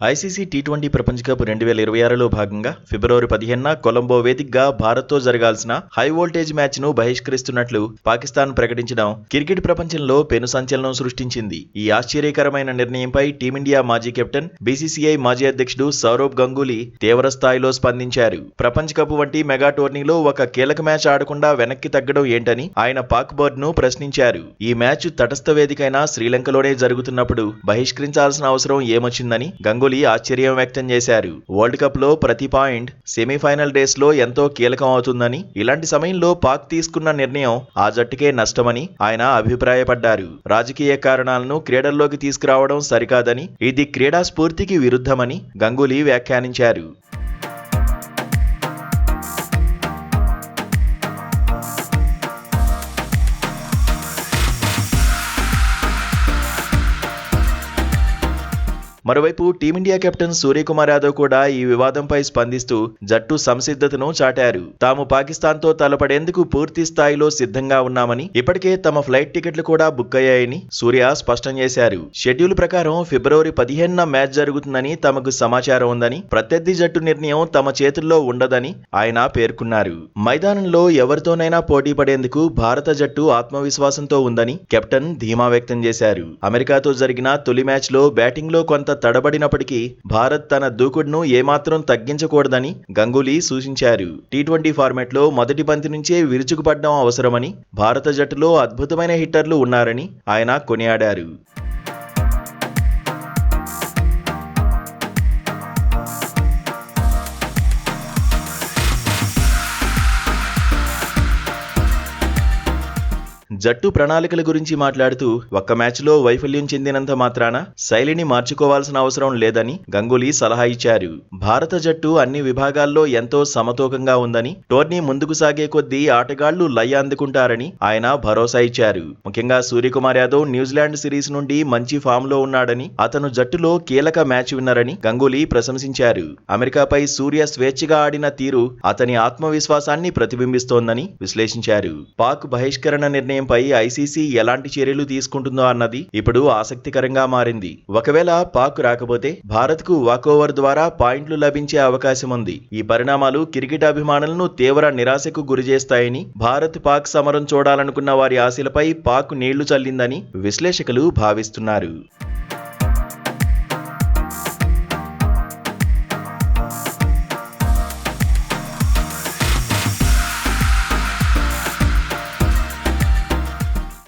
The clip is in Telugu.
ఐసీసీ టీ ట్వంటీ ప్రపంచ కప్ రెండు వేల ఇరవై ఆరులో భాగంగా ఫిబ్రవరి పదిహేనున కొలంబో వేదికగా భారత్తో జరగాల్సిన హై వోల్టేజ్ మ్యాచ్ను బహిష్కరిస్తున్నట్లు పాకిస్తాన్ ప్రకటించడం క్రికెట్ ప్రపంచంలో పెను సంచలనం సృష్టించింది. ఈ ఆశ్చర్యకరమైన నిర్ణయంపై టీమిండియా మాజీ కెప్టెన్ బీసీసీఐ మాజీ అధ్యక్షుడు సౌరవ్ గంగూలీ తీవ్ర స్థాయిలో స్పందించారు. ప్రపంచ కప్ వంటి మెగా టోర్నీలో ఒక కీలక మ్యాచ్ ఆడకుండా వెనక్కి తగ్గడం ఏంటని ఆయన పాక్ బోర్డు ను ప్రశ్నించారు. ఈ మ్యాచ్ తటస్థ వేదికైన శ్రీలంకలోనే జరుగుతున్నప్పుడు బహిష్కరించాల్సిన అవసరం ఏమొచ్చిందని గంగూలీ ఆశ్చర్యం వ్యక్తం చేశారు. వరల్డ్ కప్లో ప్రతి పాయింట్ సెమీఫైనల్ డేస్లో ఎంతో కీలకం అవుతుందని ఇలాంటి సమయంలో పాక్ తీసుకున్న నిర్ణయం ఆ జట్టుకే నష్టమని ఆయన అభిప్రాయపడ్డారు. రాజకీయ కారణాలను క్రీడల్లోకి తీసుకురావడం సరికాదని ఇది క్రీడా స్ఫూర్తికి విరుద్ధమని గంగూలీ వ్యాఖ్యానించారు. మరోవైపు టీమిండియా కెప్టెన్ సూర్యకుమార్ యాదవ్ కూడా ఈ వివాదంపై స్పందిస్తూ జట్టు సంసిద్ధతను చాటారు. తాము పాకిస్తాన్తో తలపడేందుకు పూర్తి స్థాయిలో సిద్ధంగా ఉన్నామని ఇప్పటికే తమ ఫ్లైట్ టికెట్లు కూడా బుక్ అయ్యాయని సూర్య స్పష్టం చేశారు. షెడ్యూల్ ప్రకారం ఫిబ్రవరి పదిహేనున మ్యాచ్ జరుగుతుందని తమకు సమాచారం ఉందని ప్రత్యర్థి జట్టు నిర్ణయం తమ చేతుల్లో ఉండదని ఆయన పేర్కొన్నారు. మైదానంలో ఎవరితోనైనా పోటీ పడేందుకు భారత జట్టు ఆత్మవిశ్వాసంతో ఉందని కెప్టెన్ ధీమా వ్యక్తం చేశారు. అమెరికాతో జరిగిన తొలి మ్యాచ్లో బ్యాటింగ్లో కొంత తడబడినప్పటికీ భారత్ తన దూకుడును ఏమాత్రం తగ్గించకూడదని గంగూలీ సూచించారు. టీ ట్వంటీ ఫార్మాట్లో మొదటి బంతి నుంచే విరుచుకుపడడం అవసరమని భారత జట్టులో అద్భుతమైన హిట్టర్లు ఉన్నారని ఆయన కొనియాడారు. జట్టు ప్రణాళికల గురించి మాట్లాడుతూ ఒక్క మ్యాచ్లో వైఫల్యం చెందినంత మాత్రాన శైలిని మార్చుకోవాల్సిన అవసరం లేదని గంగూలీ సలహా ఇచ్చారు. భారత జట్టు అన్ని విభాగాల్లో ఎంతో సమతూకంగా ఉందని టోర్నీ ముందుకు సాగే కొద్దీ ఆటగాళ్ళు లయ అందుకుంటారని ఆయన భరోసా ఇచ్చారు. ముఖ్యంగా సూర్యకుమార్ యాదవ్ న్యూజిలాండ్ సిరీస్ నుండి మంచి ఫామ్లో ఉన్నాడని అతను జట్టులో కీలక మ్యాచ్ విన్నరని గంగూలీ ప్రశంసించారు. అమెరికాపై సూర్య స్వేచ్ఛగా ఆడిన తీరు అతని ఆత్మవిశ్వాసాన్ని ప్రతిబింబిస్తోందని విశ్లేషించారు. పాక్ బహిష్కరణ నిర్ణయం విషయంపై ఐసీసీ ఎలాంటి చర్యలు తీసుకుంటుందో అన్నది ఇప్పుడు ఆసక్తికరంగా మారింది. ఒకవేళ పాక్ రాకపోతే భారత్కు వాకోవర్ ద్వారా పాయింట్లు లభించే అవకాశం ఉంది. ఈ పరిణామాలు క్రికెట్ అభిమానులను తీవ్ర నిరాశకు గురిచేస్తాయని భారత్ పాక్ సమరం చూడాలనుకున్న వారి ఆశలపై పాక్ నీళ్ళు చల్లిందని విశ్లేషకులు భావిస్తున్నారు.